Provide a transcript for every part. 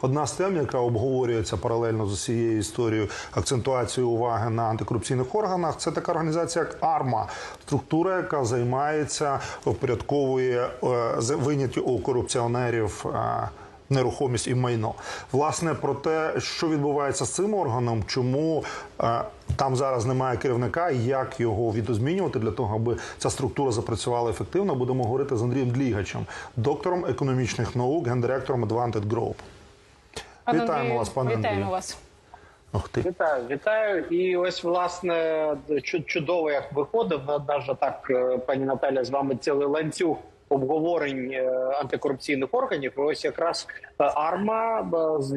одна з тем, яка обговорюється паралельно з усією історією акцентуацією уваги на антикорупційних органах, це така організація, як АРМА, структура, яка займається впорядковує е, виняті у корупціонерів. е, Нерухомість і майно. Власне, про те, що відбувається з цим органом, чому е, там зараз немає керівника, і як його відозмінювати для того, аби ця структура запрацювала ефективно, будемо говорити з Андрієм Длігачем, доктором економічних наук, гендиректором Advantage Group. Пане Вітаємо Андрію, вас, пане Вітаємо Андрію. вас. Ох ти. Вітаю, вітаю. І ось власне чу- чудово, як виходив навіть так, е, пані Наталя, з вами цілий ланцюг обговорень е, антикорупційних органів. І ось якраз е, АРМА з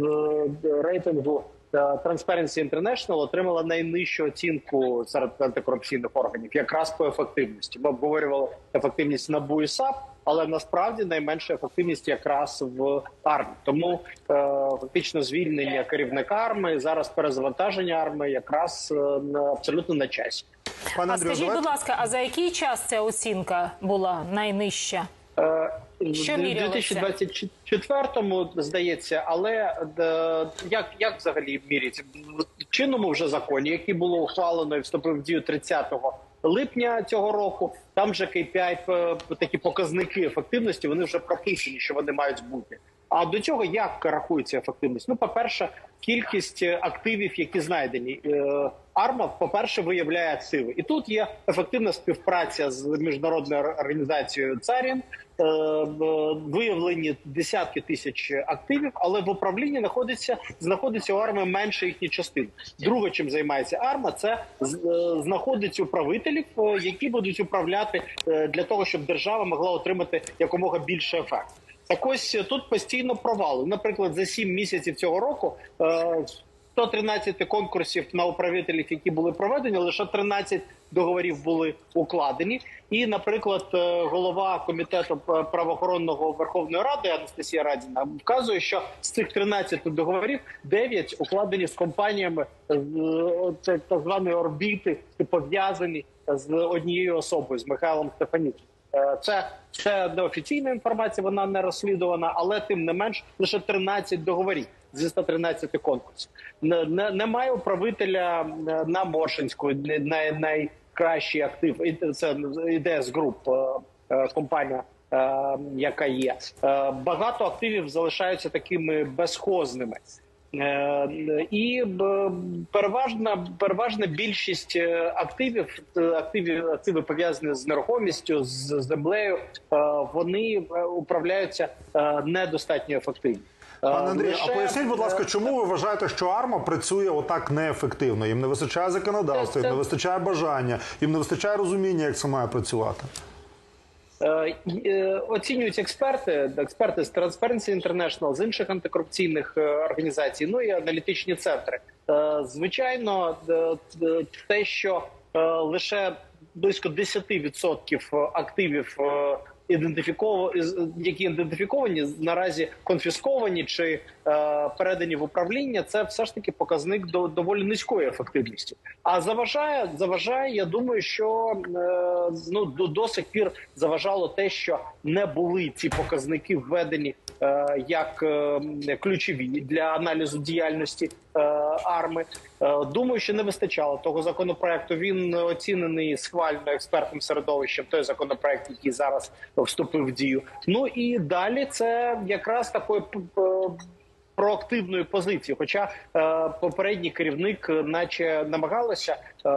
рейтингу Transparency International отримала найнижчу оцінку серед антикорупційних органів, якраз по ефективності. Ми обговорювали ефективність НАБУ і САП, але насправді найменша ефективність якраз в армії. Тому е, фактично звільнення керівника армії зараз перезавантаження армії якраз е, на абсолютно на часі. Пане А Андрію, скажіть, будь ласка, а за який час ця оцінка була найнижча? Е, Що в мірялося? 2024-му, здається, але е, як, як взагалі міряться? В чинному вже законі, який було ухвалено і вступив в дію 30 липня цього року, там вже KPI, е, такі показники ефективності, вони вже прописані, що вони мають бути. А до цього як рахується ефективність? Ну, по-перше, кількість е, активів, які знайдені. Е, Арма, по-перше, виявляє активи. І тут є ефективна співпраця з міжнародною організацією Царін. Е, Виявлені десятки тисяч активів, але в управлінні знаходиться знаходиться у армії менше їхні частини. Друге, чим займається арма, це знаходить управителів, які будуть управляти для того, щоб держава могла отримати якомога більше ефект. Так ось е, тут постійно провали. Наприклад, за 7 місяців цього року е, 113 конкурсів на управителів, які були проведені, лише 13 договорів були укладені. І, наприклад, е, голова комітету правоохоронного Верховної Ради Анастасія Радіна вказує, що з цих 13 договорів 9 укладені з компаніями е, так званої орбіти, пов'язані з однією особою з Михайлом Стефанічем. Е, Це, це неофіційна інформація, вона не розслідувана, але тим не менш лише 13 договорів зі 113 конкурсів. Не, не, немає управителя на Моршинську, най, найкращий актив. Це з груп е, компанія. е, Яка є багато активів залишаються такими безхозними, і переважна переважна більшість е, активів, е, активів активи пов'язані з нерухомістю, з землею. е, Вони е, управляються е, недостатньо ефективно. Е, Пане Андрію, лише, а поясніть, будь ласка, е, чому ви вважаєте, що арма працює отак неефективно? Їм не вистачає законодавства, їм не вистачає бажання, їм не вистачає розуміння, як це має працювати. Е, е, Оцінюють експерти, експерти з Transparency International, з інших антикорупційних е, організацій, ну і аналітичні центри. Звичайно, те, що лише близько 10% активів е, ідентифіков... які ідентифіковані наразі конфісковані чи е, передані в управління, це все ж таки показник до доволі низької ефективності. А заважає, заважає. Я думаю, що е, ну до, до сих пір заважало те, що не були ці показники введені е, як е, ключові для аналізу діяльності е, арми. Е, думаю, що не вистачало того законопроекту. Він оцінений схвально експертним середовищем. Той законопроект, який зараз вступив в дію. Ну і далі це якраз такої п- п- проактивної позиції. Хоча е, попередній керівник, е, наче намагалася е,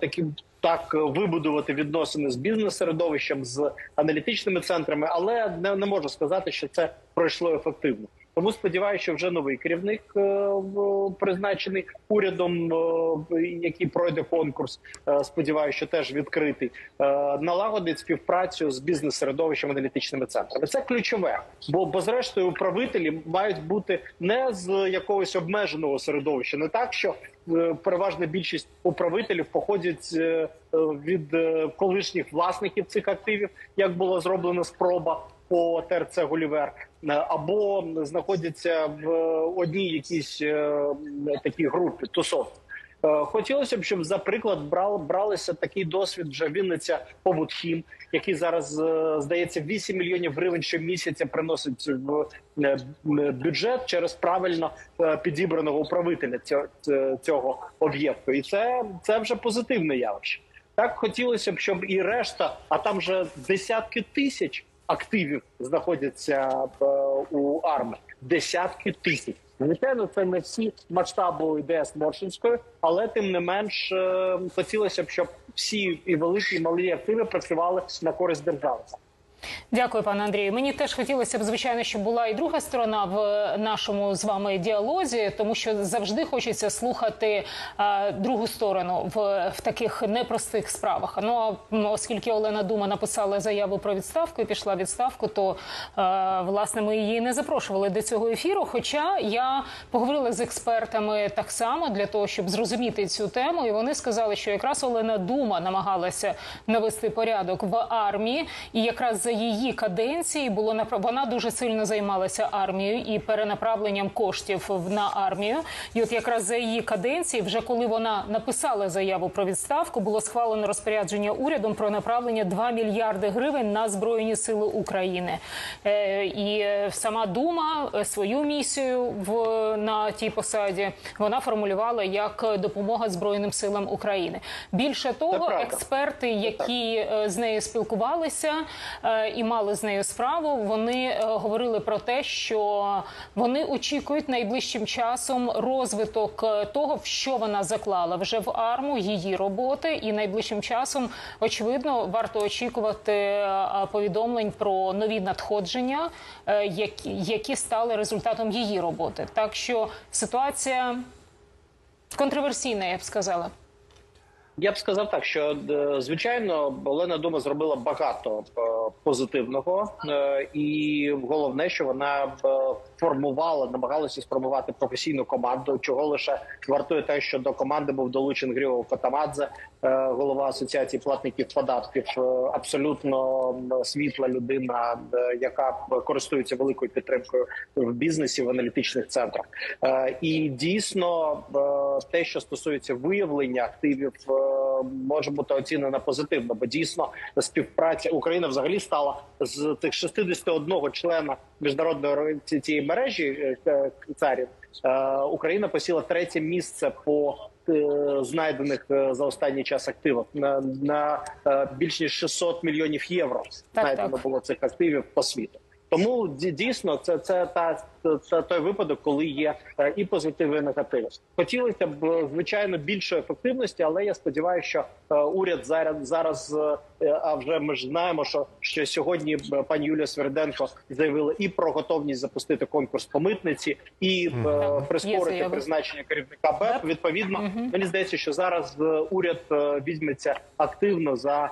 таким. Так вибудувати відносини з бізнес-середовищем, з аналітичними центрами, але не, не можу сказати, що це пройшло ефективно. Тому сподіваюся, що вже новий керівник е, призначений урядом, е, який пройде конкурс. е, Сподіваюся, що теж відкритий, налагодить співпрацю з бізнес-середовищем аналітичними центрами. Це ключове, бо, бо зрештою управителі мають бути не з якогось обмеженого середовища, не так, що переважна більшість управителів походять від колишніх власників цих активів, як була зроблена спроба по ТРЦ Гулівер, або знаходяться в одній якійсь е, такій групі тусовці. Е, Хотілося б, щоб за приклад брал, бралися такий досвід вже Вінниця Побутхім, який зараз е, здається 8 мільйонів гривень щомісяця приносить в е, бюджет через правильно е, підібраного управителя цього об'єкту, і це, це вже позитивне явище. Так хотілося б, щоб і решта, а там вже десятки тисяч активів знаходяться е, у армії. Десятки тисяч. Звичайно, це не всі масштабу ідея Моршинської, але тим не менш е, хотілося б, щоб всі і великі, і малі активи працювали на користь держави. Дякую, пане Андрію. Мені теж хотілося б, звичайно, щоб була і друга сторона в нашому з вами діалозі, тому що завжди хочеться слухати е, другу сторону в, в таких непростих справах. Ну а оскільки Олена Дума написала заяву про відставку і пішла відставку, то е, власне ми її не запрошували до цього ефіру. Хоча я поговорила з експертами так само для того, щоб зрозуміти цю тему, і вони сказали, що якраз Олена Дума намагалася навести порядок в армії, і якраз за її каденції було вона дуже сильно займалася армією і перенаправленням коштів на армію. І от якраз за її каденції, вже коли вона написала заяву про відставку, було схвалено розпорядження урядом про направлення 2 мільярди гривень на збройні сили України. Е, і е, сама дума е, свою місію в на тій посаді вона формулювала як допомога збройним силам України. Більше того, експерти, які з нею спілкувалися е, і мали з нею справу, вони е, говорили про те, що вони очікують найближчим часом розвиток е, того, в що вона заклала вже в арму її роботи, і найближчим часом, очевидно, варто очікувати е, повідомлень про нові надходження, е, які стали результатом її роботи. Так що ситуація контроверсійна, я б сказала. Я б сказав так, що е, звичайно Олена Дума зробила багато е, позитивного, е, і головне, що вона формувала, намагалася сформувати професійну команду. Чого лише вартує те, що до команди був долучений Григорій Катамадзе, е, голова асоціації платників податків, е, абсолютно світла людина, е, яка користується великою підтримкою в бізнесі в аналітичних центрах. І дійсно, те, що стосується виявлення активів, може бути оцінено позитивно, бо дійсно співпраця Україна взагалі стала з тих 61 члена міжнародної цієї мережі е, царів. е, Україна посіла третє місце по е, знайдених е, за останній час активах на, на е, більш ніж 600 мільйонів євро. Так, знайдено так. було цих активів по світу. Тому дійсно це, це та це той випадок, коли є е, і позитиви, і негативи. Хотілося б е, звичайно більшої ефективності, але я сподіваюся, що е, уряд зараз зараз. А вже ми ж знаємо, що, що сьогодні пані Юлія Сверденко заявила і про готовність запустити конкурс по митниці, і е, Є прискорити призначення керівника БЕП. Відповідно, мені здається, що зараз уряд візьметься активно за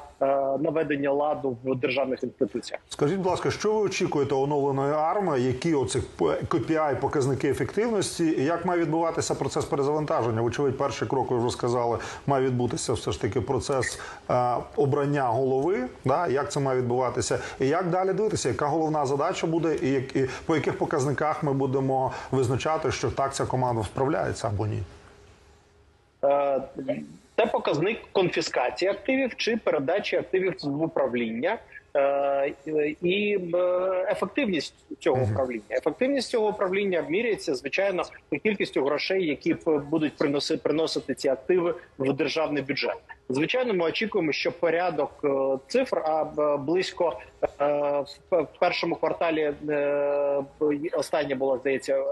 наведення ладу в державних інституціях. Скажіть, будь ласка, що ви очікуєте оновленої арми? Які оцих KPI, показники ефективності? Як має відбуватися процес перезавантаження? Вочевидь, перший крок ви вже сказали, має відбутися все ж таки процес е, обрання голови. Як це має відбуватися? І як далі дивитися? Яка головна задача буде, і, і по яких показниках ми будемо визначати, що так ця команда справляється або ні? Е, Це показник конфіскації активів чи передачі активів в управління. Е, І е, ефективність цього управління. Ефективність цього управління міряється звичайно кількістю грошей, які будуть приносити приносити ці активи в державний бюджет. Звичайно, ми очікуємо, що порядок е, цифр, а близько в першому кварталі остання була здається.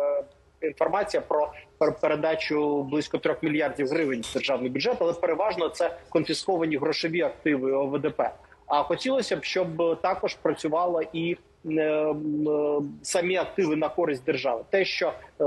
інформація про пер- передачу близько трьох мільярдів гривень в державний бюджет, але переважно це конфісковані грошові активи ОВДП. А хотілося б, щоб також працювало і е, е, самі активи на користь держави. Те, що е,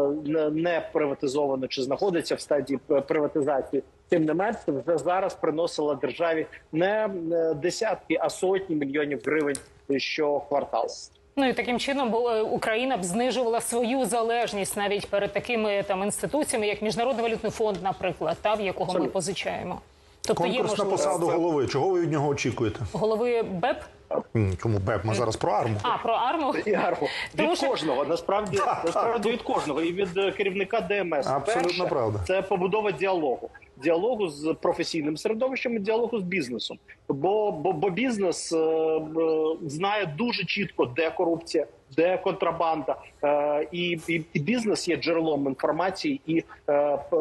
не- приватизовано чи знаходиться в стадії приватизації, тим не менше, вже зараз приносило державі не десятки, а сотні мільйонів гривень щокварталу. Ну і таким чином Україна б знижувала свою залежність навіть перед такими там інституціями, як Міжнародний валютний фонд, наприклад, та в якого ми позичаємо. Тобто Конкурс на посаду голови. Чого ви від нього очікуєте? голови БЕП. Чому БЕП? Ми зараз про арму. А про арму і арму Від що- кожного насправді насправді від кожного і від е, керівника ДМС. Абсолютно Перше, правда. Це побудова діалогу. Діалогу з професійним середовищем, і діалогу з бізнесом. Бо бо, бо бізнес е, е, знає дуже чітко, де корупція, де контрабанда, е, і, і, і бізнес є джерелом інформації і е, п-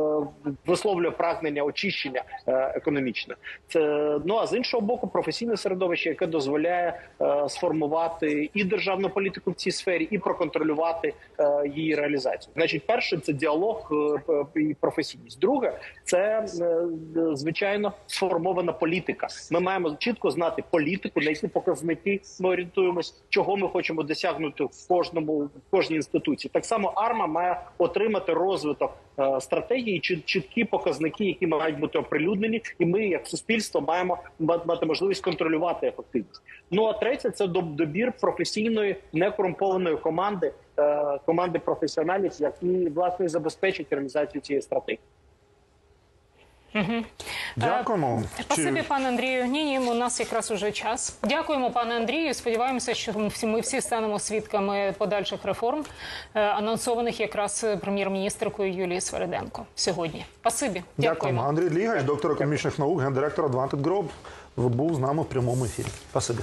висловлює прагнення очищення е, економічне. Це ну а з іншого боку, професійне середовище, яке дозволяє е, сформувати і державну політику в цій сфері, і проконтролювати е, її реалізацію. Значить, перше це діалог е, і професійність. Друге, це е, звичайно сформована політика. Ми маємо чітко знати політику, на які показники ми орієнтуємось, чого ми хочемо досягнути в кожному в кожній інституції. Так само АРМА має отримати розвиток е, стратегії, чіт- чіткі показники, які мають бути оприлюднені, і ми, як суспільство, маємо ма- мати можливість контролювати ефективність. Ну а третє це доб- добір професійної некорумпованої команди, е, команди професіоналів, які власне забезпечать реалізацію цієї стратегії. Дякуємо. Спасибі, Чи- пане Андрію. Ні, ні, у нас якраз уже час. Дякуємо, пане Андрію. Сподіваємося, що ми всі, станемо свідками подальших реформ, е, анонсованих якраз прем'єр-міністркою Юлією Свериденко сьогодні. Спасибі. Дякуємо. Андрій Длігач, доктор економічних наук, гендиректор Advantage Group, був з нами в прямому ефірі. Спасибі.